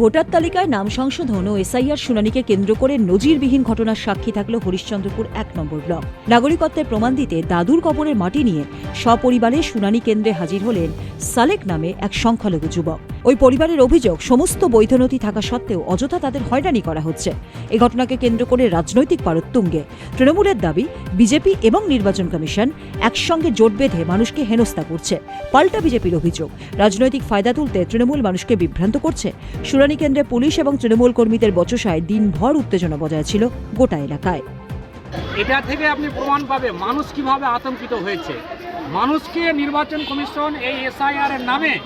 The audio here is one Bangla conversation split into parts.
ভোটার তালিকায় নাম সংশোধন ও এসআইআর শুনানিকে কেন্দ্র করে নজিরবিহীন ঘটনার সাক্ষী থাকল হরিশ্চন্দ্রপুর এক নম্বর ব্লক। নাগরিকত্বের প্রমাণ দিতে দাদুর কবরের মাটি নিয়ে সপরিবারে শুনানি কেন্দ্রে হাজির হলেন সালেক নামে এক সংখ্যালঘু যুবক। ওই পরিবারের অভিযোগ, সমস্ত বৈধ নথি থাকা সত্ত্বেও অযথা তাদের হয়রানি করা হচ্ছে। এই ঘটনাকে কেন্দ্র করে রাজনৈতিক পারদ তৃণমূলের দাবি, বিজেপি এবং নির্বাচন কমিশন একসঙ্গে জোট বেঁধে মানুষকে হেনস্থা করছে। পাল্টা বিজেপির অভিযোগ, রাজনৈতিক ফায়দা তুলতে তৃণমূল মানুষকে বিভ্রান্ত করছে। শুনানি কেন্দ্রে পুলিশ এবং তৃণমূল কর্মীদের বচসায় দিনভর উত্তেজনা বজায় ছিল গোটা এলাকায়। এটা থেকে আপনি প্রমাণ পাবে মানুষ কীভাবে আতঙ্কিত হয়েছে। মানুষকে নির্বাচন কমিশন এই এসআইআর এর নামে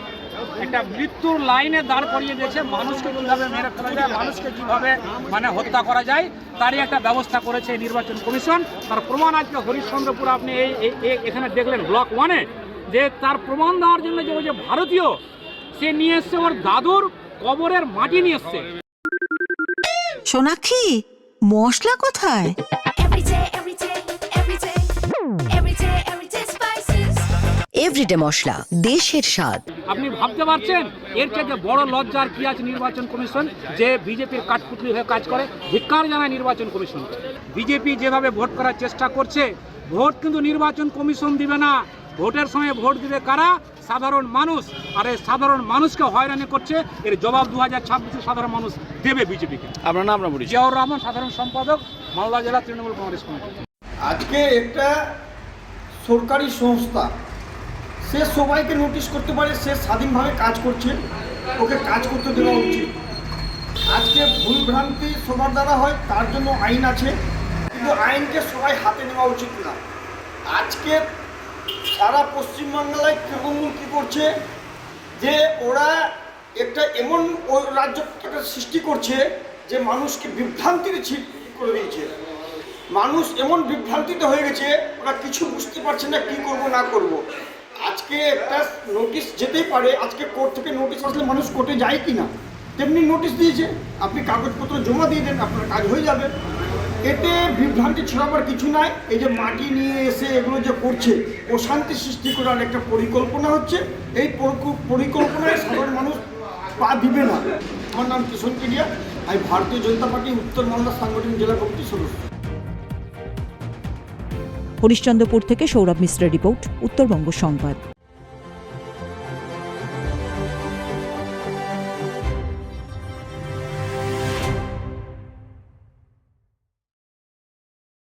একটা মৃত্যুর লাইনে দাঁড় করিয়ে দিয়েছে। মানুষকে কীভাবে মেরে ফেলা যায় মানুষকে কীভাবে মানে হত্যা করা যায় তারই একটা ব্যবস্থা করেছে নির্বাচন কমিশন। তার প্রমাণ আজকে হরিশ্চন্দ্রপুর আপনি এই এখানে দেখলেন ব্লক ওয়ানে যে তার প্রমাণ দেওয়ার জন্য যে ওই যে ভারতীয় সে নিয়ে এসছে ওর দাদুর কবরের মাটি নিয়ে এসছে। সোনাক্ষী মশলা কোথায়. এভরিডে মশলা দেশের স্বাদ। আপনি ভাবতে পারছেন? এর থেকে বড় লজ্জার কি আছে নির্বাচন কমিশন? যে বিজেপির কাঠপুতলি হয়ে কাজ করে ধিক্কার জানায় নির্বাচন কমিশন। বিজেপি যেভাবে ভোট করার চেষ্টা করছে ভোট কিন্তু নির্বাচন কমিশন দিবে না। ভোটের সময় ভোট দিবে কারা? সাধারণ মানুষ। আর এই সাধারণ মানুষকে হয়রানি করছে এর জবাব দু হাজার ছাব্বিশে সাধারণ মানুষ দেবে বিজেপিকে। আপনার নাম আপনার পরিচয় জিয়াউর রহমান সাধারণ সম্পাদক মালদা জেলা তৃণমূল কংগ্রেস কমিটি। আজকে একটা সরকারি সংস্থা সে সবাইকে নোটিশ করতে পারে, সে স্বাধীনভাবে কাজ করছে। ওকে কাজ করতে দেওয়া উচিত। আজকে ভুল ভ্রান্তি সবার দ্বারা হয়, তার জন্য আইন আছে। কিন্তু আইনকে সবাই হাতে নেওয়া উচিত না। আজকে সারা পশ্চিমবাংলায় তৃণমূল কী করছে, যে ওরা একটা এমন রাজ্য সৃষ্টি করছে, যে মানুষকে বিভ্রান্তিতে ছি- করে দিয়েছে। মানুষ এমন বিভ্রান্তিতে হয়ে গেছে, ওরা কিছু বুঝতে পারছে না কি করব, না করব। আজকে একটা নোটিশ যেতেই পারে, আজকে কোর্ট থেকে নোটিশ আসলে মানুষ কোর্টে যায় কি না তেমনি নোটিশ দিয়েছে। আপনি কাগজপত্র জমা দিয়ে দেন, আপনার কাজ হয়ে যাবে। এতে বিভ্রান্তি ছড়াবার কিছু নাই। এই যে মাটি নিয়ে এসে এগুলো যে করছে, অশান্তি সৃষ্টি করার একটা পরিকল্পনা হচ্ছে। এই পরিকল্পনায় সাধারণ মানুষ পা দিবে না। আমার নাম কিশোর কেডিয়া আমি ভারতীয় জনতা পার্টি উত্তর মালদা সাংগঠনিক জেলা কমিটির সদস্য। হরিশ্চন্দ্রপুর থেকে সৌরভ মিশ্রের রিপোর্ট উত্তরবঙ্গ সংবাদ।